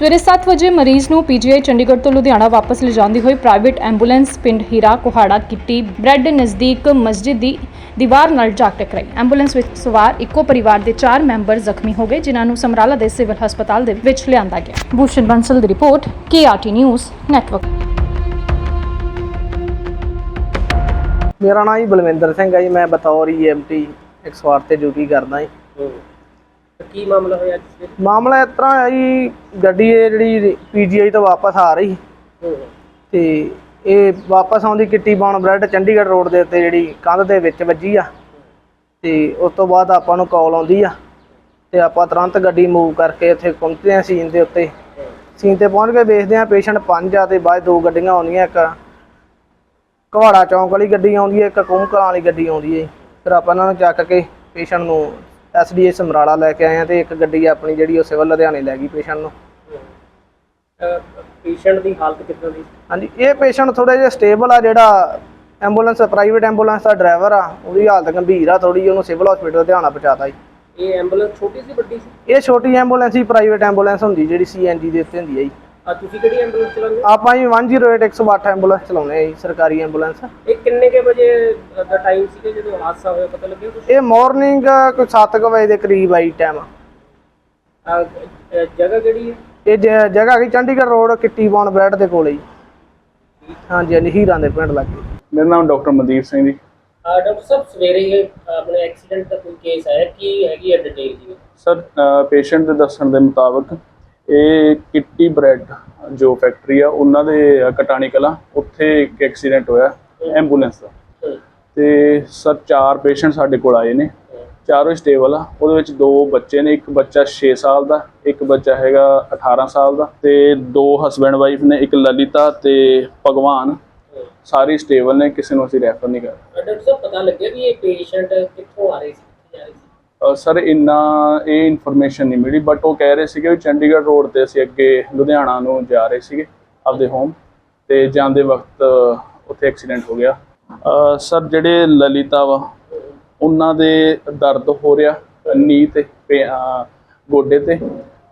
ਸਵੇਰੇ 7 ਵਜੇ ਮਰੀਜ਼ ਨੂੰ ਪੀਜੀਆਈ ਚੰਡੀਗੜ੍ਹ ਤੋਂ ਲੁਧਿਆਣਾ ਵਾਪਸ ਲਿਜਾਂਦੀ ਹੋਈ ਪ੍ਰਾਈਵੇਟ ਐਂਬੂਲੈਂਸ ਪਿੰਡ ਹੀਰਾ ਕੋਹਾੜਾ ਕਿੱਟੀ ਬ੍ਰੈਡ ਨਜ਼ਦੀਕ ਮਸਜਿਦ ਦੀ ਦੀਵਾਰ ਨਾਲ ਜਾ ਟਕਰਾਈ। ਐਂਬੂਲੈਂਸ ਵਿੱਚ ਸਵਾਰ ਇੱਕੋ ਪਰਿਵਾਰ ਦੇ 4 ਮੈਂਬਰ ਜ਼ਖਮੀ ਹੋ ਗਏ ਜਿਨ੍ਹਾਂ ਨੂੰ ਸਮਰਾਲਾ ਦੇ ਸਿਵਲ ਹਸਪਤਾਲ ਦੇ ਵਿੱਚ ਲਿਆਂਦਾ ਗਿਆ। ਭੂਸ਼ਣ ਬੰਸਲ ਦੀ ਰਿਪੋਰਟ ਕੇਆਰਟੀ ਨਿਊਜ਼ ਨੈਟਵਰਕ। ਮੇਰਾ ਨਾਮ ਜੀ ਬਲਵਿੰਦਰ ਸਿੰਘ ਹੈ ਜੀ ਮੈਂ ਬਤੌਰ ਈਐਮਟੀ 108 ਤੇ ਡਿਊਟੀ ਕਰਦਾ ਜੀ। ਕੀ ਮਾਮਲਾ ਹੋਇਆ ਮਾਮਲਾ ਇਸ ਤਰ੍ਹਾਂ ਹੈ ਜੀ ਗੱਡੀ ਇਹ ਜਿਹੜੀ ਪੀਜੀਆਈ ਤੋਂ ਵਾਪਸ ਆ ਰਹੀ ਤੇ ਇਹ ਵਾਪਸ ਆਉਂਦੀ Kitty Bon Bread Chandigarh road ਦੇ ਉੱਤੇ ਜਿਹੜੀ ਕੰਧ ਦੇ ਵਿੱਚ ਵੱਜੀ ਆ। ਤੇ ਉਸ ਤੋਂ ਬਾਅਦ ਆਪਾਂ ਨੂੰ ਕਾਲ ਆਉਂਦੀ ਆ। ਤੇ ਆਪਾਂ ਤੁਰੰਤ ਗੱਡੀ ਮੂਵ ਕਰਕੇ ਇੱਥੇ ਪਹੁੰਚਦੇ ਆ ਸੀਨ ਦੇ ਉੱਤੇ। ਸੀਨ ਤੇ ਪਹੁੰਚ ਕੇ ਵੇਖਦੇ ਆ ਪੇਸ਼ੈਂਟ ਪੰਜ ਆ ਤੇ ਬਾਅਦ ਦੋ ਗੱਡੀਆਂ ਆਉਂਦੀਆਂ ਇੱਕ ਕਵਾੜਾ ਚੌਂਕ ਵਾਲੀ ਗੱਡੀ ਆਉਂਦੀ ਹੈ ਇੱਕ ਕੂੰਕਲਾਂ ਵਾਲੀ ਗੱਡੀ ਆਉਂਦੀ ਹੈ। ਫਿਰ ਆਪਾਂ ਇਹਨਾਂ ਨੂੰ ਚੱਕ ਕੇ ਪੇਸ਼ੈਂਟ ਨੂੰ ਐਸਡੀਏ ਸਮਰਾਲਾ ਲੈ ਕੇ ਆਏ ਆ ਤੇ ਇੱਕ ਗੱਡੀ ਆਪਣੀ ਜਿਹੜੀ ਉਹ ਸਿਵਲ ਲੁਧਿਆਣੇ ਲੈ ਗਈ ਪੇਸ਼ੈਂਟ ਨੂੰ। ਪੇਸ਼ੈਂਟ ਦੀ ਹਾਲਤ ਕਿੱਦਾਂ ਦੀ? ਹਾਂਜੀ ਇਹ ਪੇਸ਼ੈਂਟ ਥੋੜਾ ਜਿਹਾ ਸਟੇਬਲ ਆ ਜਿਹੜਾ ਐਂਬੂਲੈਂਸ ਪ੍ਰਾਈਵੇਟ ਐਂਬੂਲੈਂਸ ਦਾ ਡਰਾਈਵਰ ਆ ਉਹਦੀ ਹਾਲਤ ਗੰਭੀਰ ਆ ਥੋੜੀ ਉਹਨੂੰ ਸਿਵਲ ਹਸਪੀਟਲ ਲੁਧਿਆਣਾ ਪਹੁੰਚਾਤਾ ਜੀ। ਇਹ ਐਂਬੂਲੈਂਸ ਛੋਟੀ ਸੀ ਵੱਡੀ ਸੀ? ਇਹ ਛੋਟੀ ਐਂਬੂਲੈਂਸ ਹੀ ਪ੍ਰਾਈਵੇਟ ਐਂਬੂਲੈਂਸ ਹੁੰਦੀ ਜਿਹੜੀ ਸੀਐਨਜੀ ਦੇ ਉੱਤੇ ਹੁੰਦੀ ਹੈ ਜੀ। ਆ ਤੁਸੀਂ ਕਿਹੜੀ ਐਂਬੂਲੈਂਸ ਚਲਾਉਂਦੇ ਆਪਾਂ ਜੀ 108 108 ਐਂਬੂਲੈਂਸ ਚਲਾਉਂਦੇ ਆ ਜੀ ਸਰਕਾਰੀ ਐਂਬੂਲੈਂਸ ਇਹ ਕਿੰਨੇ ਕੇ ਵਜੇ ਦਾ ਟਾਈਮ ਸੀਗਾ ਜਦੋਂ ਹਾਦਸਾ ਹੋਇਆ ਪਤਾ ਲੱਗਿਆ ਕੁਛ? ਇਹ ਮਾਰਨਿੰਗ ਕੋਈ 7 ਵਜੇ ਦੇ ਕਰੀਬ ਆਈ ਟਾਈਮ ਜਗ੍ਹਾ ਕਿਹੜੀ ਹੈ? ਇਹ ਜ- ਜਗ੍ਹਾ ਹੈਗੀ Chandigarh road Kitty Bon Bread ਦੇ ਕੋਲੇ ਜੀ ਹਾਂਜੀ ਹਾਂਜੀ ਹੀਰਾਂ ਦੇ ਪਿੰਡ ਲੱਗੇ। ਮੇਰਾ ਨਾਮ ਡਾਕਟਰ ਮਨਦੀਪ ਸਿੰਘ ਜੀ। ਆ ਡਾਕਟਰ ਸਾਹਿਬ ਸਵੇਰੇ ਇਹ ਆਪਣੇ ਐਕਸੀਡੈਂਟ ਦਾ ਕੋਈ ਕੇਸ ਆਇਆ? ਕੀ ਹੈਗੀ ਹੈ ਡਿਟੇਲ ਜੀ? ਸਰ ਪੇਸ਼ੈਂਟ ਦੇ ਦੱਸਣ ਦੇ ਮੁਤਾਬਕ ਇਹ ਕਿੱਟੀ ਬ੍ਰੈਡ ਜੋ ਫੈਕਟਰੀ ਆ ਉਹਨਾਂ ਦੇ ਕਟਾਣੀ ਕਲਾ ਉੱਥੇ ਇੱਕ ਐਕਸੀਡੈਂਟ ਹੋਇਆ ਐਂਬੂਲੈਂਸ ਦਾ। ਤੇ ਸਰ ਚਾਰ ਪੇਸ਼ੈਂਟ ਸਾਡੇ ਕੋਲ ਆਏ ਨੇ ਚਾਰੋਂ ਸਟੇਬਲ ਆ ਉਹਦੇ ਵਿੱਚ ਦੋ ਬੱਚੇ ਨੇ ਇੱਕ ਬੱਚਾ 6 ਸਾਲ ਦਾ ਇੱਕ ਬੱਚਾ ਹੈਗਾ 18 ਸਾਲ ਦਾ ਤੇ ਦੋ ਹਸਬੈਂਡ ਵਾਈਫ ਨੇ ਇੱਕ ਲਲਿਤਾ ਤੇ ਭਗਵਾਨ। ਸਾਰੇ ਸਟੇਬਲ ਨੇ ਕਿਸੇ ਨੂੰ ਅਸੀਂ ਰੈਫਰ ਨਹੀਂ ਕਰ ਆ ਡਾਕਟਰ ਸਾਹਿਬ ਪਤਾ ਲੱਗਿਆ ਵੀ ਇਹ ਪੇਸ਼ੈਂਟ ਕਿੱਥੋਂ ਆ ਰਹੇ ਸੀ ਕਿੱਥੇ ਜਾ ਰਹੇ ਸੀ? ਅ, ਸਰ, ਇੰਨਾ ਇਹ ਇਨਫੋਰਮੇਸ਼ਨ ਨਹੀਂ ਮਿਲੀ ਬਟ ਉਹ ਕਹਿ ਰਹੇ ਸੀਗੇ ਵੀ ਚੰਡੀਗੜ੍ਹ ਰੋਡ ਤੇ ਅਸੀਂ ਅੱਗੇ ਲੁਧਿਆਣਾ ਨੂੰ ਜਾ ਰਹੇ ਸੀਗੇ ਆਪਦੇ ਹੋਮ ਤੇ ਜਾਂਦੇ ਵਕਤ ਉੱਥੇ ਐਕਸੀਡੈਂਟ ਹੋ ਗਿਆ। ਸਰ, ਜਿਹੜੇ ਲਲਿਤਾ ਵਾ, ਉਹਨਾਂ ਦੇ ਦਰਦ ਹੋ ਰਿਹਾ ਨੀ ਤੇ, ਪੇ- ਗੋਡੇ ਤੇ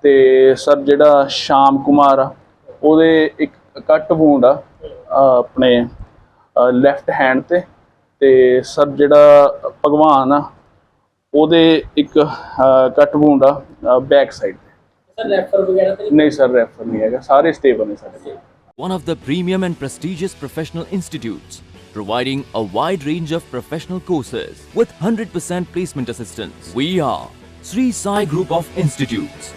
ਤੇ ਸਰ, ਜਿਹੜਾ ਸ਼ਾਮ ਕੁਮਾਰ ਆ, ਉਹਦੇ ਇੱਕ ਕੱਟ ਵੂੰਡ ਆ ਆਪਣੇ ਲੈਫਟ ਹੈਂਡ ਤੇ ਤੇ ਸਰ, ਜਿਹੜਾ ਭਗਵਾਨ ਆ ਉਹਦੇ ਇੱਕ ਕੱਟ ਵੂੰਡ ਆ ਬੈਕ ਸਾਈਡ ਤੇ ਸਰ ਰੈਫਰ ਵਗੈਰਾ ਤਾਂ ਨਹੀਂ ਨਹੀਂ ਸਰ ਰੈਫਰ ਨਹੀਂ ਹੈਗਾ ਸਾਰੇ ਸਟੇਬਲ ਨੇ ਸਾਡੇ ਕੋਲ one of the premium and prestigious professional institutes, providing a wide range of professional courses with 100% placement assistance. We are Sri Sai Group of Institutes.